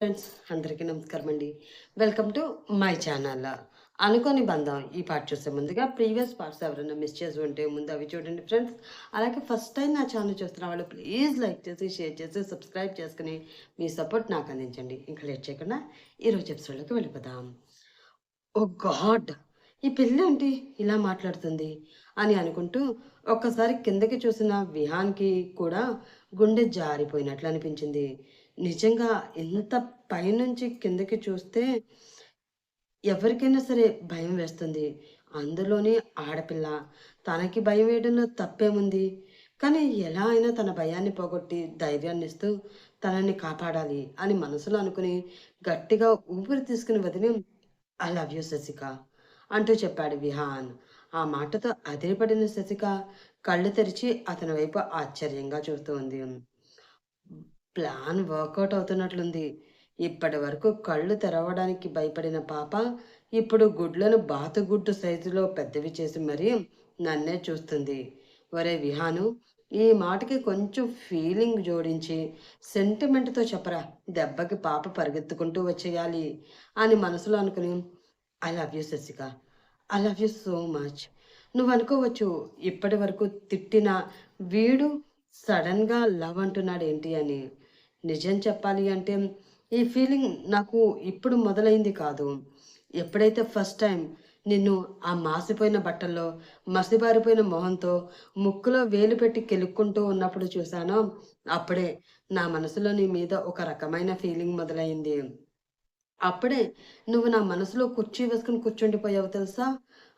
Friends అందరికీ నమస్కారం అండి. వెల్కమ్ టు మై ఛానల్ అనుకోని బంధం ఈ పార్ట్ చూసే ముందుగా ప్రీవియస్ పార్ట్స్ ఎవరైనా మిస్ చేసి ఉంటే ముందు అవి చూడండి ఫ్రెండ్స్ అలాగే ఫస్ట్ టైం నా ఛానల్ చూస్తున్న వాళ్ళు ప్లీజ్ లైక్ చేసి షేర్ చేసి సబ్స్క్రైబ్ చేసుకుని మీ సపోర్ట్ నాకు అందించండి. ఇంకా లేట్ చేయకుండా ఈరోజు ఎపిసోడ్లోకి వెళ్ళిపోదాం. Oh God! ఈ పిల్ల ఏంటి ఇలా మాట్లాడుతుంది అని అనుకుంటూ ఒక్కసారి కిందకి చూసిన విహాన్కి కూడా గుండె జారిపోయినట్లు అనిపించింది. నిజంగా ఎంత పైనుంచి కిందకి చూస్తే ఎవరికైనా సరే భయం వేస్తుంది. అందులోనే ఆడపిల్ల. తనకి భయం వేయడంలో తప్పేముంది? కానీ ఎలా అయినా తన భయాన్ని పోగొట్టి ధైర్యాన్ని ఇస్తూ తనని కాపాడాలి అని మనసులో అనుకుని గట్టిగా ఊపిరి తీసుకుని వదిలి ఐ లవ్ యూ శశిక అంటూ చెప్పాడు విహాన్. ఆ మాటతో అదిరిపడిన శశిక కళ్ళు తెరిచి అతని వైపు ఆశ్చర్యంగా చూస్తూ ఉంది. ప్లాన్ వర్కౌట్ అవుతున్నట్లుంది. ఇప్పటి వరకు కళ్ళు తెరవడానికి భయపడిన పాప ఇప్పుడు గుడ్లను బాతుగుడ్డు సైజులో పెద్దవి చేసి మరీ నన్నే చూస్తుంది. ఒరే విహాను ఈ మాటకి కొంచెం ఫీలింగ్ జోడించి సెంటిమెంట్తో చెప్పరా దెబ్బకి పాప పరిగెత్తుకుంటూ వచ్చేయాలి అని మనసులో అనుకుని I love you Shashika I love you so much. నువ్వు అనుకోవచ్చు ఇప్పటి వరకు తిట్టిన వీడు సడన్గా లవ్ అంటున్నాడు ఏంటి అని. నిజం చెప్పాలి అంటే ఈ ఫీలింగ్ నాకు ఇప్పుడు మొదలైంది కాదు. ఎప్పుడైతే ఫస్ట్ టైం నిన్ను ఆ మాసిపోయిన బట్టల్లో మసిబారిపోయిన మొహంతో ముక్కులో వేలు పెట్టి కెలుక్కుంటూ ఉన్నప్పుడు చూశానో అప్పుడే నా మనసులో నీ మీద ఒక రకమైన ఫీలింగ్ మొదలైంది. అప్పుడే నువ్వు నా మనసులో కుర్చీ వేసుకుని కూర్చుండిపోయావు తెలుసా?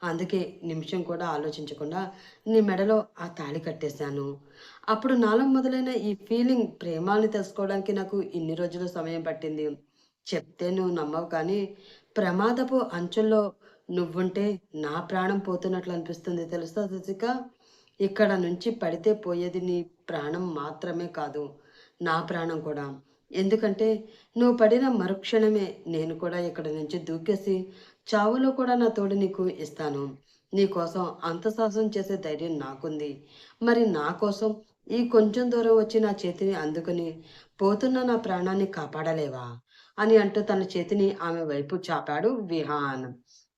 అందుకే నిమిషం కూడా ఆలోచించకుండా నీ మెడలో ఆ తాళి కట్టేశాను. అప్పుడు నాలో మొదలైన ఈ ఫీలింగ్ ప్రేమాన్ని తెలుసుకోవడానికి నాకు ఇన్ని రోజులు సమయం పట్టింది. చెప్తే నువ్వు నమ్మవు కానీ ప్రమాదపు అంచుల్లో నువ్వుంటే నా ప్రాణం పోతున్నట్లు అనిపిస్తుంది. తెలుస్తా శశిక ఇక్కడ నుంచి పడితే పోయేది నీ ప్రాణం మాత్రమే కాదు నా ప్రాణం కూడా. ఎందుకంటే నువ్వు పడిన మరుక్షణమే నేను కూడా ఇక్కడ నుంచి దూకేసి చావులో కూడా నా తోడు నీకు ఇస్తాను. నీ కోసం అంత సాహసం చేసే ధైర్యం నాకుంది. మరి నా కోసం ఈ కొంచెం దూరం వచ్చి నా చేతిని అందుకుని పోతున్న నా ప్రాణాన్ని కాపాడలేవా? అని అంటూ తన చేతిని ఆమె వైపు చాపాడు విహాన్.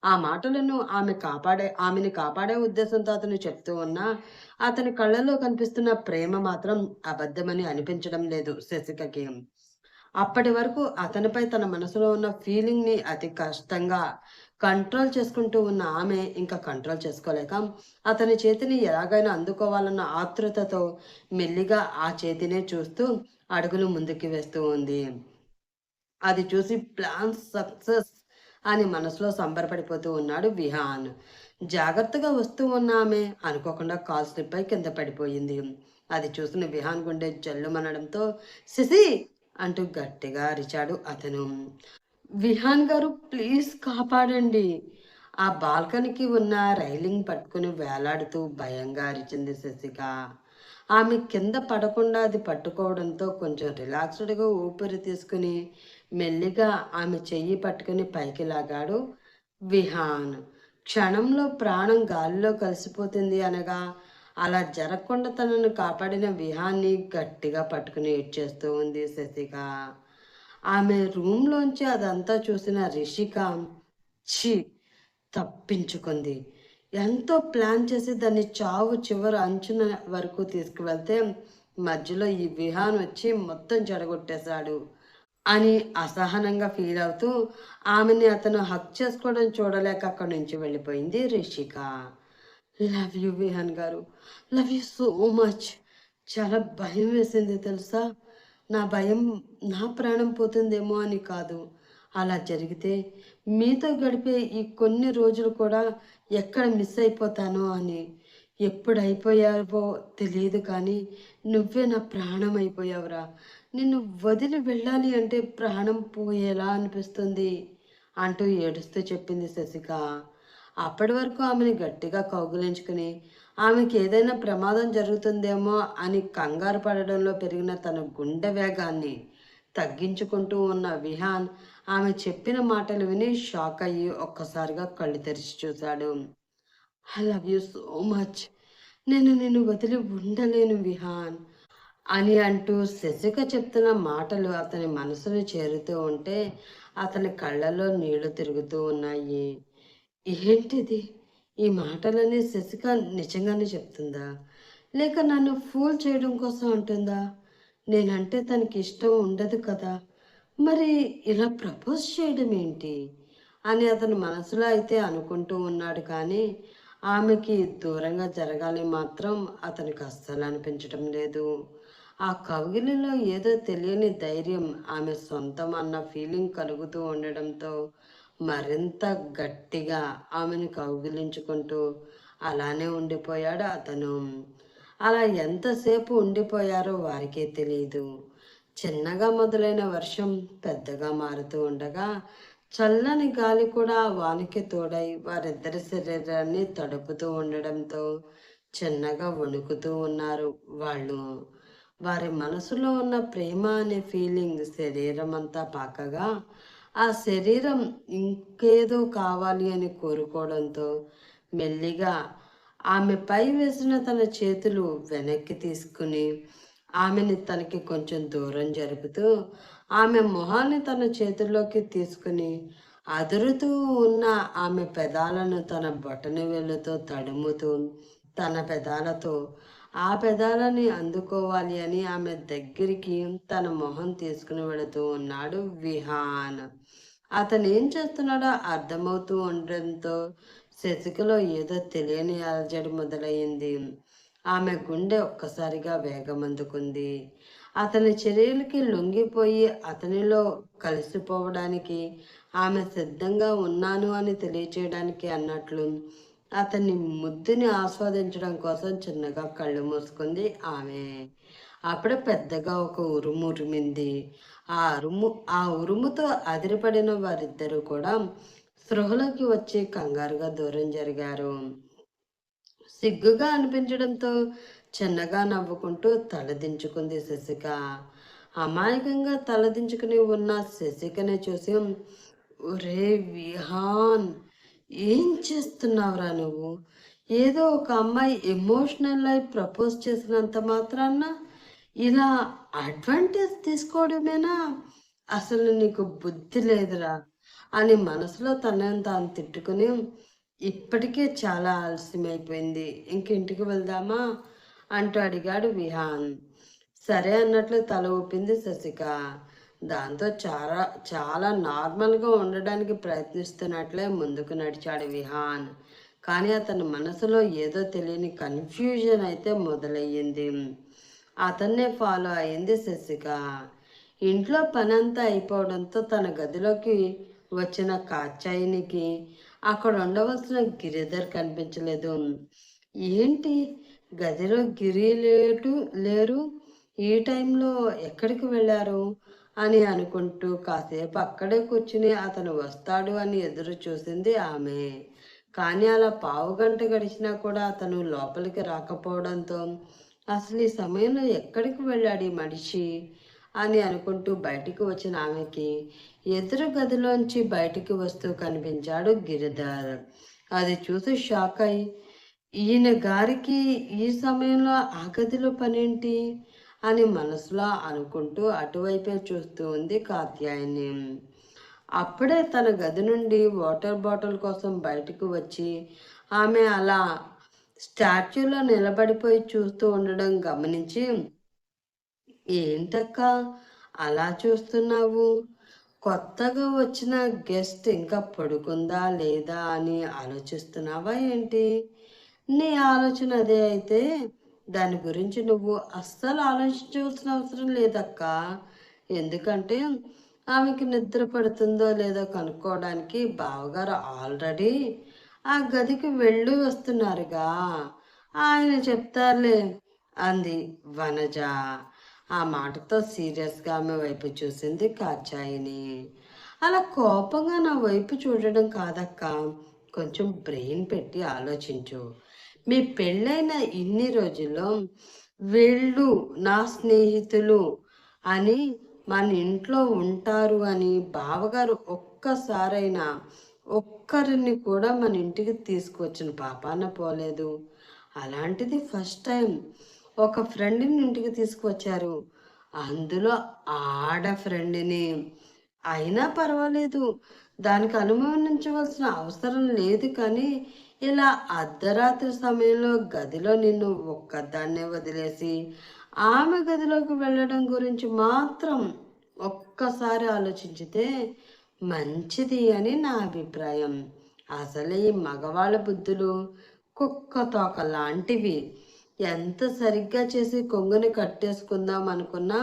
ఆ మాటలను ఆమె కాపాడే ఆమెని కాపాడే ఉద్దేశంతో అతను చెప్తూ ఉన్నా అతని కళ్ళలో కనిపిస్తున్న ప్రేమ మాత్రం అబద్ధమని అనిపించడం లేదు శశికకి. అప్పటి వరకు అతనిపై తన మనసులో ఉన్న ఫీలింగ్ని అతి కష్టంగా కంట్రోల్ చేసుకుంటూ ఉన్న ఆమె ఇంకా కంట్రోల్ చేసుకోలేక అతని చేతిని ఎలాగైనా అందుకోవాలన్న ఆతృతతో మెల్లిగా ఆ చేతినే చూస్తూ అడుగులు ముందుకు వేస్తూ ఉంది. అది చూసి ప్లాన్ సక్సెస్ అని మనసులో సంబరపడిపోతూ ఉన్నాడు విహాన్. జాగ్రత్తగా వస్తూ ఉన్న ఆమె అనుకోకుండా కాల్ స్లిప్ అయి కింద పడిపోయింది. అది చూసిన విహాన్ గుండె జల్లుమనడంతో సిసి అంటూ గట్టిగా అరిచాడు అతను. విహాన్ గారు ప్లీజ్ కాపాడండి. ఆ బాల్కనీకి ఉన్న రైలింగ్ పట్టుకుని వేలాడుతూ భయంగా అరిచింది శశిక. ఆమె కింద పడకుండా అది పట్టుకోవడంతో కొంచెం రిలాక్స్డ్గా ఊపిరి తీసుకుని మెల్లిగా ఆమె చెయ్యి పట్టుకుని పైకి లాగాడు విహాన్. క్షణంలో ప్రాణం గాలిలో కలిసిపోతుంది అనగా అలా జరగకుండా తనను కాపాడిన విహాన్ని గట్టిగా పట్టుకుని ఏడ్చేస్తూ ఉంది శశిక. ఆమె రూమ్లోంచి అదంతా చూసిన రిషిక ఛీ తప్పించుకుంది. ఎంతో ప్లాన్ చేసి దాన్ని చావు చివరి అంచున వరకు తీసుకువెళ్తే మధ్యలో ఈ విహాన్ వచ్చి మొత్తం చెడగొట్టేశాడు అని అసహనంగా ఫీల్ అవుతూ ఆమెని అతను హక్ చేసుకోవడం చూడలేక అక్కడి నుంచి వెళ్ళిపోయింది Rishika. Love you Vihan garu. Love you so much. చాలా భయం వేసింది తెలుసా? నా భయం నా ప్రాణం పోతుందేమో అని కాదు. అలా జరిగితే మీతో గడిపే ఈ కొన్ని రోజులు కూడా ఎక్కడ మిస్ అయిపోతానో అని ఎప్పుడు అయిపోయావో తెలియదు కానీ నువ్వే నా ప్రాణం అయిపోయావురా. నిన్ను వదిలి వెళ్ళాలి అంటే ప్రాణం పోయేలా అనిపిస్తుంది అంటూ ఏడుస్తూ చెప్పింది శశిక. అప్పటి వరకు ఆమెని గట్టిగా కౌగులించుకుని ఆమెకి ఏదైనా ప్రమాదం జరుగుతుందేమో అని కంగారు పడడంలో పెరిగిన తన గుండె వేగాన్ని తగ్గించుకుంటూ ఉన్న విహాన్ ఆమె చెప్పిన మాటలు విని షాక్ అయ్యి ఒక్కసారిగా కళ్ళు తెరిచి చూశాడు. I love you so much నేను నిన్ను వదిలి ఉండలేను విహాన్ అని అంటూ శశిక చెప్తున్న మాటలు అతని మనసును చేరుతూ ఉంటే అతని కళ్ళలో నీళ్ళు తిరుగుతూ ఉన్నాయి. ఏంటిది? ఈ మాటలని శశిక నిజంగానే చెప్తుందా? లేక నన్ను ఫూల్ చేయడం కోసం అంటుందా? నేనంటే తనకి ఇష్టం ఉండదు కదా. మరి ఇలా ప్రపోజ్ చేయడం ఏంటి? అని అతను మనసులో అయితే అనుకుంటూ ఉన్నాడు కానీ ఆమెకి దూరంగా జరగాలి మాత్రం అతనికి అస్సలు అనిపించడం లేదు. ఆ కవిలిలో ఏదో తెలియని ధైర్యం ఆమె సొంతం అన్న ఫీలింగ్ కలుగుతూ ఉండడంతో మరింత గట్టిగా ఆమెను కౌగిలించుకుంటూ అలానే ఉండిపోయాడు అతను. అలా ఎంతసేపు ఉండిపోయారో వారికే తెలియదు చిన్నగా మొదలైన వర్షం పెద్దగా మారుతూ ఉండగా చల్లని గాలి కూడా వానికి తోడై వారిద్దరి శరీరాన్ని తడుపుతూ ఉండడంతో చిన్నగా వణుకుతూ ఉన్నారు వాళ్ళు. వారి మనసులో ఉన్న ప్రేమ అనే ఫీలింగ్ శరీరం అంతా పాకగా ఆ శరీరం ఇంకేదో కావాలి అని కోరుకోవడంతో మెల్లిగా ఆమె పై వేసిన తన చేతులు వెనక్కి తీసుకుని ఆమెని తనకి కొంచెం దూరం జరుపుతూ ఆమె మొహాన్ని తన చేతుల్లోకి తీసుకుని అదురుతూ ఉన్న ఆమె పెదాలను తన బొటని వేలుతో తడుముతూ తన పెదాలతో ఆ పెదాలని అందుకోవాలి అని ఆమె దగ్గరికి తన మొహం తీసుకుని వెళుతూ ఉన్నాడు విహాన్. అతను ఏం చేస్తున్నాడో అర్థమవుతూ ఉండడంతో శశికలో ఏదో తెలియని అలజడి మొదలయ్యింది ఆమె గుండె ఒక్కసారిగా వేగమందుకుంది. అతని చర్యలకి లొంగిపోయి అతనిలో కలిసిపోవడానికి ఆమె సిద్ధంగా ఉన్నాను అని తెలియచేయడానికి అన్నట్లు అతని ముద్దుని ఆస్వాదించడం కోసం చిన్నగా కళ్ళు మూసుకుంది ఆమె. అప్పుడే పెద్దగా ఒక ఉరుము ఉరిమింది. ఆ ఉరుము ఆ ఉరుముతో అదిరిపడిన వారిద్దరూ కూడా స్పృహలోకి వచ్చి కంగారుగా దూరం జరిగారు. సిగ్గుగా అనిపించడంతో చిన్నగా నవ్వుకుంటూ తలదించుకుంది శశిక. అమాయకంగా తలదించుకుని ఉన్న శశికని చూసి ఒరే విహాన్ ఏం చేస్తున్నావురా నువ్వు? ఏదో ఒక అమ్మాయి ఎమోషనల్ అయి ప్రపోజ్ చేసినంత మాత్రాన ఇలా అడ్వాంటేజ్ తీసుకోవడమేనా? అసలు నీకు బుద్ధి లేదురా అని మనసులో తనని తాను తిట్టుకుని ఇప్పటికే చాలా ఆలస్యమైపోయింది. ఇంక ఇంటికి వెళ్దామా? అంటూ అడిగాడు విహాన్. సరే అన్నట్లు తల ఊపింది శశిక. దాంతో చాలా చాలా నార్మల్గా ఉండడానికి ప్రయత్నిస్తున్నట్లే ముందుకు నడిచాడు విహాన్. కానీ అతని మనసులో ఏదో తెలియని కన్ఫ్యూజన్ అయితే మొదలయ్యింది. అతన్నే ఫాలో అయింది శశిక. ఇంట్లో పనంతా అయిపోవడంతో తన గదిలోకి వచ్చిన కాచాయినికి అక్కడ ఉండవలసిన గిరిధర్ కనిపించలేదు. ఏంటి? గదిలో గిరి లేటు లేరు? ఈ టైంలో ఎక్కడికి వెళ్ళారు? అని అనుకుంటూ కాసేపు అక్కడే కూర్చుని అతను వస్తాడు అని ఎదురు చూసింది ఆమె. కానీ అలా పావు గంట గడిచినా కూడా అతను లోపలికి రాకపోవడంతో అసలు ఈ సమయంలో ఎక్కడికి వెళ్ళాడు ఈ మనిషి? అని అనుకుంటూ బయటికి వచ్చిన ఆమెకి ఎదురు గదిలోంచి బయటికి వస్తూ కనిపించాడు గిరిధర్. అది చూసి షాక్ అయి ఈయన గారికి ఈ సమయంలో ఆ గదిలో పనేంటి? అని మనసులో అనుకుంటూ అటువైపే చూస్తూ ఉంది కాత్యాయని. అప్పుడే తన గది నుండి వాటర్ బాటిల్ కోసం బయటకు వచ్చి ఆమె అలా స్టాచ్యూలో నిలబడిపోయి చూస్తూ ఉండడం గమనించి ఏంటక్క అలా చూస్తున్నావు? కొత్తగా వచ్చిన గెస్ట్ ఇంకా పడుకుందా లేదా అని ఆలోచిస్తున్నావా ఏంటి? నీ ఆలోచన అదే అయితే. దాని గురించి నువ్వు అస్సలు ఆలోచించవలసిన అవసరం లేదక్క. ఎందుకంటే ఆమెకి నిద్ర పడుతుందో లేదో కనుక్కోవడానికి బావగారు ఆల్రెడీ ఆ గదికి వెళ్ళి వస్తున్నారుగా. ఆయన చెప్తారులే అంది వనజ. ఆ మాటతో సీరియస్గా ఆమె వైపు చూసింది కాచాయిని అలా కోపంగా నా వైపు చూడడం కాదక్క. కొంచెం బ్రెయిన్ పెట్టి ఆలోచించు. మీ పెళ్ళైన ఇన్ని రోజుల్లో వీళ్ళు నా స్నేహితులు అని మన ఇంట్లో ఉంటారు అని బావగారు ఒక్కసారైనా ఒక్కరిని కూడా మన ఇంటికి తీసుకొచ్చిన పాపాన పోలేదు. అలాంటిది ఫస్ట్ టైం ఒక ఫ్రెండ్ని ఇంటికి తీసుకువచ్చారు. అందులో ఆడ ఫ్రెండ్ని అయినా పర్వాలేదు. దానికి అనుమానించవలసిన అవసరం లేదు కానీ ఇలా అర్ధరాత్రి సమయంలో గదిలో నిన్ను ఒక్కదాన్నే వదిలేసి ఆమె గదిలోకి వెళ్ళడం గురించి మాత్రం ఒక్కసారి ఆలోచించితే మంచిది అని నా అభిప్రాయం. అసలు ఈ మగవాళ్ళ బుద్ధులు కుక్క తోక లాంటివి. ఎంత సరిగ్గా చేసి కొంగుని కట్టేసుకుందాం అనుకున్నా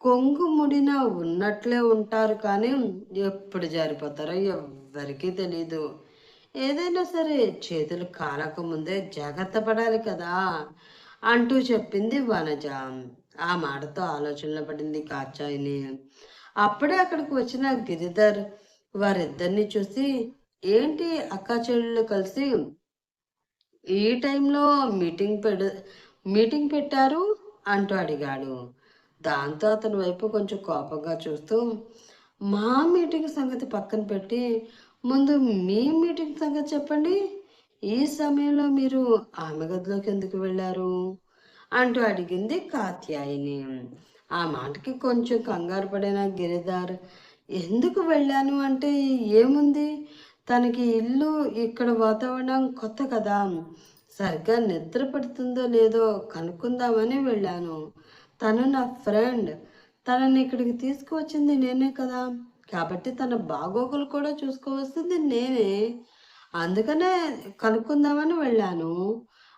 కొంగు ముడిన ఉన్నట్లే ఉంటారు కానీ ఎప్పుడు జారిపోతారో ఎవ్వరికీ తెలీదు. ఏదైనా సరే చేతులు కాలకముందే జాగ్రత్త పడాలి కదా అంటూ చెప్పింది వనజ. ఆ మాటతో ఆలోచనలో పడింది కాచాయిని అప్పుడే అక్కడికి వచ్చిన గిరిధర్ వారిద్దరిని చూసి ఏంటి అక్క చెల్లెళ్ళు కలిసి ఈ టైంలో మీటింగ్ పెడ మీటింగ్ పెట్టారు? అంటూ అడిగాడు. దాంతో అతని వైపు కొంచెం కోపంగా చూస్తూ మా మీటింగ్ సంగతి పక్కన పెట్టి ముందు మీ మీటింగ్ సంగతి చెప్పండి. ఈ సమయంలో మీరు ఆమె గదిలోకి ఎందుకు వెళ్ళారు? అంటూ అడిగింది కాత్యాయిని. ఆ మాటకి కొంచెం కంగారు పడిన గిరిధార్ ఎందుకు వెళ్ళాను అంటే ఏముంది? తనకి ఇల్లు ఇక్కడ వాతావరణం కొత్త కదా. సరిగ్గా నిద్ర పడుతుందో లేదో కనుక్కుందామని వెళ్ళాను. తను నా ఫ్రెండ్. తనని ఇక్కడికి తీసుకువచ్చింది నేనే కదా. కాబట్టి తన బాగోగులు కూడా చూసుకోవాల్సింది నేనే. అందుకనే కనుక్కుందామని వెళ్ళాను.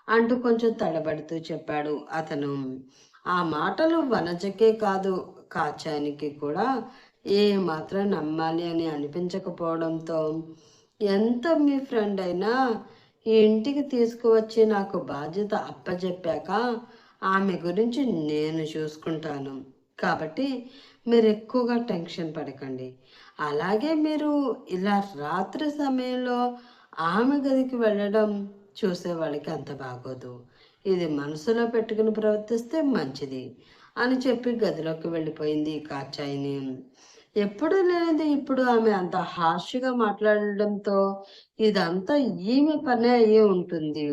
అంటూ కొంచెం తడబడుతూ చెప్పాడు అతను. ఆ మాటలు వనజకే కాదు కాచానికి కూడా ఏ మాత్రం నమ్మాలి అని అనిపించకపోవడంతో ఎంత మీ ఫ్రెండ్ అయినా ఈ ఇంటికి తీసుకువచ్చి నాకు బాధ్యత అప్పచెప్పాక ఆమె గురించి నేను చూసుకుంటాను. కాబట్టి మీరు ఎక్కువగా టెన్షన్ పడకండి. అలాగే మీరు ఇలా రాత్రి సమయంలో ఆమె గదికి వెళ్ళడం చూసేవాళ్ళకి అంత బాగోదు. ఇది మనసులో పెట్టుకుని ప్రవర్తిస్తే మంచిది అని చెప్పి గదిలోకి వెళ్ళిపోయింది కాచాయిని ఎప్పుడు లేనిది ఇప్పుడు ఆమె అంత హార్ష్గా మాట్లాడడంతో ఇదంతా ఈమె పనే అయ్యి ఉంటుంది.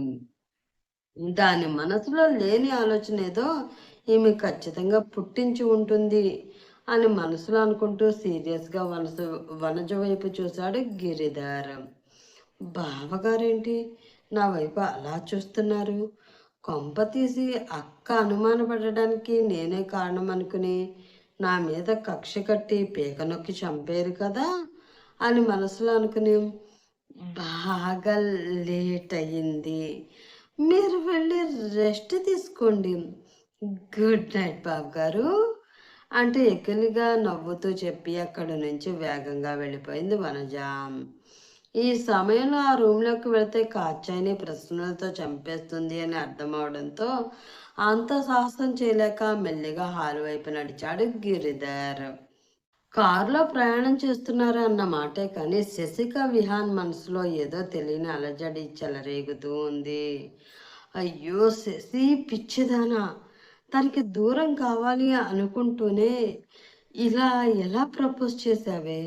దాని మనసులో లేని ఆలోచన ఏదో ఈమె ఖచ్చితంగా పుట్టించి ఉంటుంది. అని మనసులో అనుకుంటూ సీరియస్గా వనసు వనజ వైపు చూశాడు గిరిధర్. బావగారేంటి? నా వైపు అలా చూస్తున్నారు. కొంప తీసి అక్క అనుమానపడడానికి నేనే కారణం అనుకుని నా మీద కక్ష కట్టి పీక నొక్కి చంపారు కదా అని మనసులో అనుకుని బాగా లేట్ అయ్యింది. మీరు వెళ్ళి రెస్ట్ తీసుకోండి. గుడ్ నైట్ బాబు గారు అంటే ఎక్కలిగా నవ్వుతూ చెప్పి అక్కడి నుంచి వేగంగా వెళ్ళిపోయింది వనజ. ఈ సమయంలో ఆ రూమ్లోకి వెళితే కాచాయిని ప్రశ్నలతో చంపేస్తుంది అని అర్థం అవడంతో అంత సాహసం చేయలేక మెల్లిగా హాల్ వైపు నడిచాడు గిరిధర్. కారులో ప్రయాణం చేస్తున్నారు అన్న మాటే కానీ శశిక విహాన్ మనసులో ఏదో తెలియని అలజడి చెలరేగుతూ ఉంది. అయ్యో శశి పిచ్చిదానా! తనకి దూరం కావాలి అనుకుంటూనే ఇలా ఎలా ప్రపోజ్ చేశావే?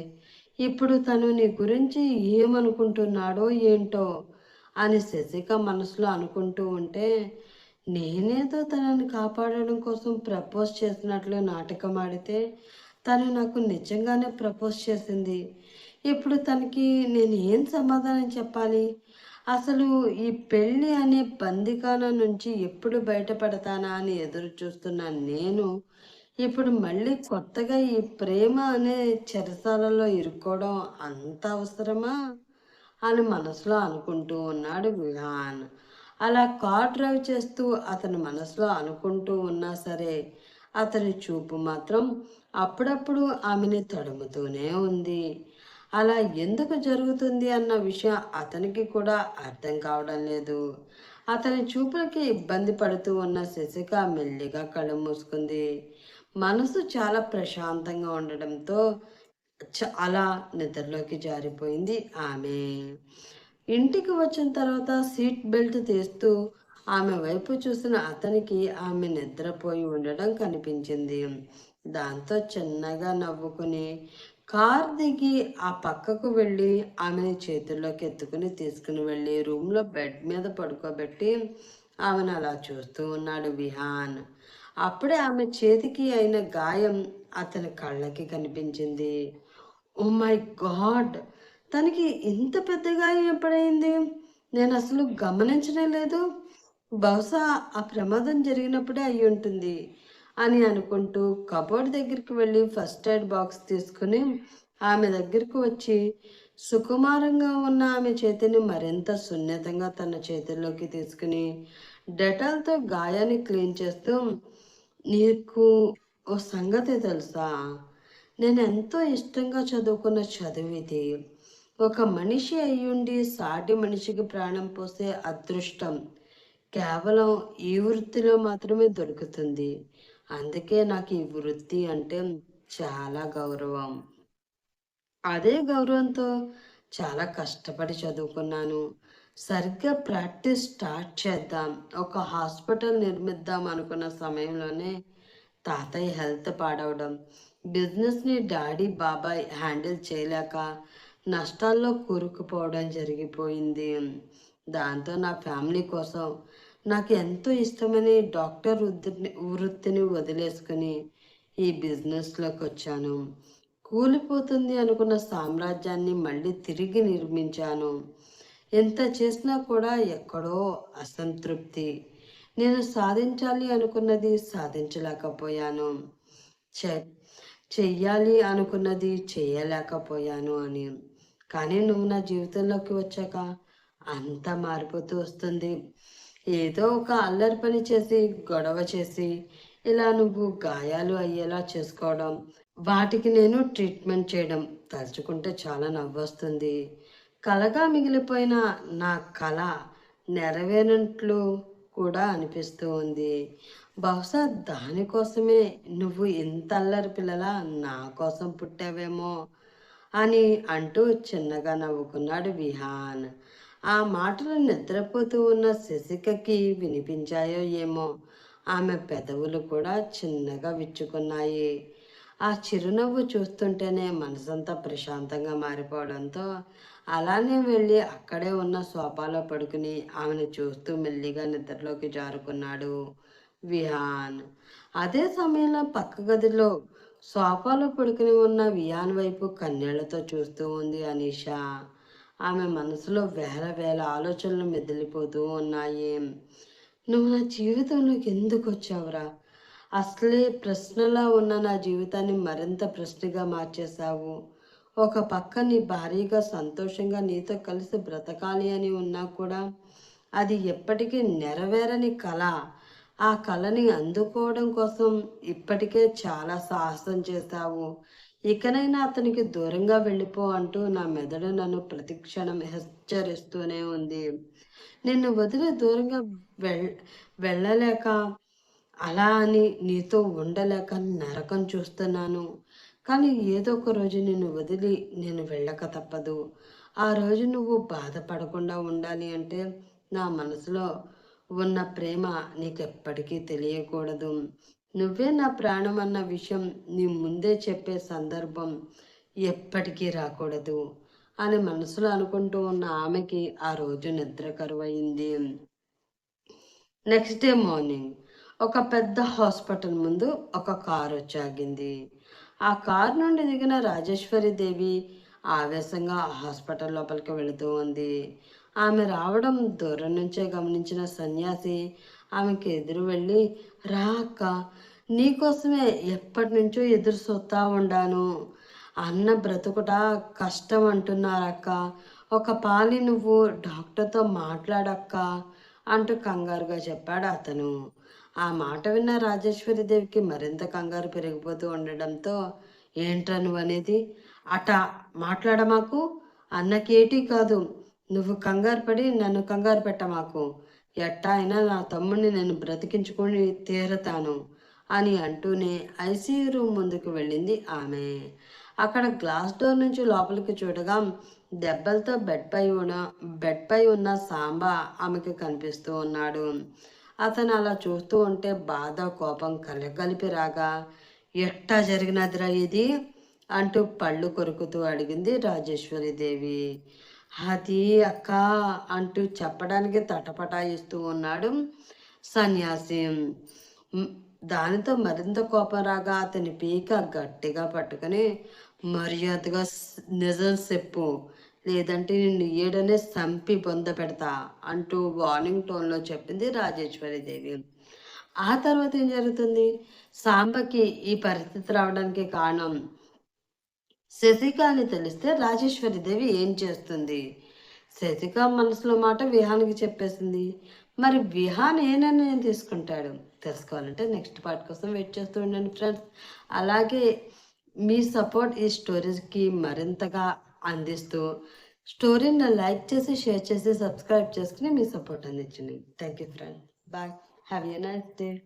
ఇప్పుడు తను నీ గురించి ఏమనుకుంటున్నాడో ఏంటో అని శశిక మనసులో అనుకుంటూ ఉంటే నేనేదో తనని కాపాడడం కోసం ప్రపోజ్ చేసినట్లు నాటకం ఆడితే తను నాకు నిజంగానే ప్రపోజ్ చేసింది. ఇప్పుడు తనకి నేను ఏం సమాధానం చెప్పాలి? అసలు ఈ పెళ్ళి అనే బందికాల నుంచి ఎప్పుడు బయటపడతానా అని ఎదురు చూస్తున్న నేను ఇప్పుడు మళ్ళీ కొత్తగా ఈ ప్రేమ అనే చెరసాలలో ఇరుక్కోవడం అంత అవసరమా అని మనసులో అనుకుంటూ ఉన్నాడు విహాన్. అలా కార్ డ్రైవ్ చేస్తూ అతని మనసులో అనుకుంటూ ఉన్నా సరే అతని చూపు మాత్రం అప్పుడప్పుడు ఆమెని తడుముతూనే ఉంది. అలా ఎందుకు జరుగుతుంది అన్న విషయం అతనికి కూడా అర్థం కావడం లేదు. అతని చూపులకి ఇబ్బంది పడుతూ ఉన్న శశిక మెల్లిగా కళ్ళు మూసుకుంది. మనసు చాలా ప్రశాంతంగా ఉండడంతో చాలా నిద్రలోకి జారిపోయింది ఆమె. ఇంటికి వచ్చిన తర్వాత సీట్ బెల్ట్ తీస్తూ ఆమె వైపు చూసిన అతనికి ఆమె నిద్రపోయి ఉండడం కనిపించింది. దాంతో చిన్నగా నవ్వుకుని కార్ దిగి ఆ పక్కకు వెళ్ళి ఆమెని చేతుల్లోకి ఎత్తుకుని తీసుకుని వెళ్ళి రూమ్లో బెడ్ మీద పడుకోబెట్టి ఆమెను అలా చూస్తూ ఉన్నాడు విహాన్. అప్పుడే ఆమె చేతికి అయిన గాయం అతని కళ్ళకి కనిపించింది. Oh my God! తనకి ఇంత పెద్ద గాయం ఎప్పుడైంది? నేను అసలు గమనించనే లేదు. బహుశా ఆ ప్రమాదం జరిగినప్పుడే అయి ఉంటుంది అని అనుకుంటూ కబోర్డ్ దగ్గరికి వెళ్ళి ఫస్ట్ ఎయిడ్ బాక్స్ తీసుకుని ఆమె దగ్గరకు వచ్చి సుకుమారంగా ఉన్న ఆమె చేతిని మరింత సున్నితంగా తన చేతుల్లోకి తీసుకుని డెటాల్తో గాయాన్ని క్లీన్ చేస్తూ నీకు ఓ సంగతి తెలుసా? నేను ఎంతో ఇష్టంగా చదువుకున్న చదువు ఇది. ఒక మనిషి అయ్యుండి సాటి మనిషికి ప్రాణం పోసే అదృష్టం కేవలం ఈ వృత్తిలో మాత్రమే దొరుకుతుంది. అందుకే నాకు ఈ వృత్తి అంటే చాలా గౌరవం. అదే గౌరవంతో చాలా కష్టపడి చదువుకున్నాను. సరిగ్గా ప్రాక్టీస్ స్టార్ట్ చేద్దాం. ఒక హాస్పిటల్ నిర్మిద్దాం అనుకున్న సమయంలోనే తాతయ్య హెల్త్ పాడవడం. బిజినెస్ని డాడీ బాబాయ్ హ్యాండిల్ చేయలేక నష్టాల్లో కూరుకుపోవడం జరిగిపోయింది. దాంతో నా ఫ్యామిలీ కోసం నాకు ఎంతో ఇష్టమని డాక్టర్ వృత్తిని వృత్తిని వదిలేసుకుని ఈ బిజినెస్లోకి వచ్చాను. కూలిపోతుంది అనుకున్న సామ్రాజ్యాన్ని మళ్ళీ తిరిగి నిర్మించాను. ఎంత చేసినా కూడా ఎక్కడో అసంతృప్తి. నేను సాధించాలి అనుకున్నది సాధించలేకపోయాను. చె చెయ్యాలి అనుకున్నది చేయలేకపోయాను అని. కానీ నువ్వు నా జీవితంలోకి వచ్చాక అంతా మారిపోతూ వస్తుంది. ఏదో ఒక అల్లరి పని చేసి గొడవ చేసి ఇలా నువ్వు గాయాలు అయ్యేలా చేసుకోవడం వాటికి నేను ట్రీట్మెంట్ చేయడం తలుచుకుంటే చాలా నవ్వొస్తుంది. కలగా మిగిలిపోయిన నా కళ నెరవేరినట్లు కూడా అనిపిస్తూ ఉంది. బహుశా దానికోసమే నువ్వు ఇంత అల్లరి పిల్లల నా కోసం పుట్టావేమో అని అంటూ చిన్నగా నవ్వుకున్నాడు విహాన్. ఆ మాటలు నిద్రపోతూ ఉన్న శశికకి వినిపించాయో ఏమో. ఆమె పెదవులు కూడా చిన్నగా విచ్చుకున్నాయి. ఆ చిరునవ్వు చూస్తుంటేనే మనసంతా ప్రశాంతంగా మారిపోవడంతో అలానే వెళ్ళి అక్కడే ఉన్న సోఫాలో పడుకుని ఆమెను చూస్తూ మెల్లిగా నిద్రలోకి జారుకున్నాడు విహాన్. అదే సమయంలో పక్క గదిలో సోఫాలో పడుకుని ఉన్న వియాన్ వైపు కన్నీళ్ళతో చూస్తూ ఉంది అనీషా. ఆమె మనసులో వేల వేల ఆలోచనలు మెదిలిపోతూ ఉన్నాయి. నువ్వు నా జీవితంలోకి ఎందుకు వచ్చావురా? అసలే ప్రశ్నలా ఉన్న నా జీవితాన్ని మరింత ప్రశ్నగా మార్చేశావు. ఒక పక్క నీ భారీగా సంతోషంగా నీతో కలిసి బ్రతకాలి అని ఉన్నా కూడా అది ఎప్పటికీ నెరవేరని కళ ఆ కళని అందుకోవడం కోసం ఇప్పటికే చాలా సాహసం చేశావు. ఇకనైనా అతనికి దూరంగా వెళ్ళిపో అంటూ నా మెదడు నన్ను ప్రతిక్షణం హెచ్చరిస్తూనే ఉంది. నిన్ను వదిలి దూరంగా వెళ్ వెళ్ళలేక అలా అని నీతో ఉండలేక నరకం చూస్తున్నాను. కానీ ఏదో ఒక రోజు నిన్ను వదిలి నేను వెళ్ళక తప్పదు. ఆ రోజు నువ్వు బాధపడకుండా ఉండాలి అంటే నా మనసులో ఉన్న ప్రేమ నీకెప్పటికీ తెలియకూడదు. నువ్వే నా ప్రాణం అన్న విషయం నీ ముందే చెప్పే సందర్భం ఎప్పటికీ రాకూడదు అని మనసులో అనుకుంటూ ఉన్న ఆమెకి ఆ రోజు నిద్ర కరువైంది. నెక్స్ట్ డే మార్నింగ్ ఒక పెద్ద హాస్పిటల్ ముందు ఒక కారు వచ్చాగింది ఆ కారు నుండి దిగిన రాజేశ్వరి దేవి ఆవేశంగా హాస్పిటల్ లోపలికి వెళుతూ ఉంది. ఆమె రావడం దూరం నుంచే గమనించిన సన్యాసి ఆమెకి ఎదురు వెళ్ళి రా అక్క నీకోసమే ఎప్పటి నుంచో ఎదురు చూస్తా ఉండాను. అన్న బ్రతుకుట కష్టం అంటున్నారక్క ఒక పాలి నువ్వు డాక్టర్తో మాట్లాడక్క అంటూ కంగారుగా చెప్పాడు అతను. ఆ మాట విన్న రాజేశ్వరి దేవికి మరింత కంగారు పెరిగిపోతూ ఉండడంతో ఏంట్రా నువ్వు అనేది అట మాట్లాడమాకు? అన్నకేటి కాదు. నువ్వు కంగారు పడి నన్ను కంగారు పెట్టమాకు. ఎట్టా అయినా నా తమ్ముడిని నేను బ్రతికించుకొని తీరతాను అని అంటూనే ఐసీయూ రూమ్ ముందుకు వెళ్ళింది ఆమె. అక్కడ గ్లాస్ డోర్ నుంచి లోపలికి చూడగా దెబ్బలతో బెడ్ పై ఉన్న బెడ్ పై ఉన్న సాంబా ఆమెకి కనిపిస్తూ ఉన్నాడు. అతను అలా చూస్తూ ఉంటే బాధ కోపం కలగలిపి రాగా ఎట్టా జరిగినదిరా ఇది? అంటూ పళ్ళు కొరుకుతూ అడిగింది రాజేశ్వరి దేవి అది అక్క అంటూ చెప్పడానికి తటపటాయిస్తూ ఉన్నాడు సన్యాసి. దానితో మరింత కోపం రాగా అతని పీక గట్టిగా పట్టుకుని మర్యాదగా నిజం చెప్పు. లేదంటే నిన్ను ఏడనే సంపి బొంద పెడతా అంటూ వార్నింగ్ టోన్లో చెప్పింది రాజేశ్వరి దేవి. ఆ తర్వాత ఏం జరుగుతుంది? సాంబకి ఈ పరిస్థితి రావడానికి కారణం శశిక అని తెలిస్తే రాజేశ్వరి దేవి ఏం చేస్తుంది? శశిక మనసులో మాట విహానికి చెప్పేసింది. మరి విహాన్ ఏ నిర్ణయం తీసుకుంటాడు? తెలుసుకోవాలంటే నెక్స్ట్ పార్ట్ కోసం వెయిట్ చేస్తూ ఉండండి ఫ్రెండ్స్. అలాగే మీ సపోర్ట్ ఈ స్టోరీస్కి మరింతగా అందిస్తూ స్టోరీని లైక్ చేసి షేర్ చేసి సబ్స్క్రైబ్ చేసుకుని మీ సపోర్ట్ అందించండి. Thank you friend bye. Have you nice day.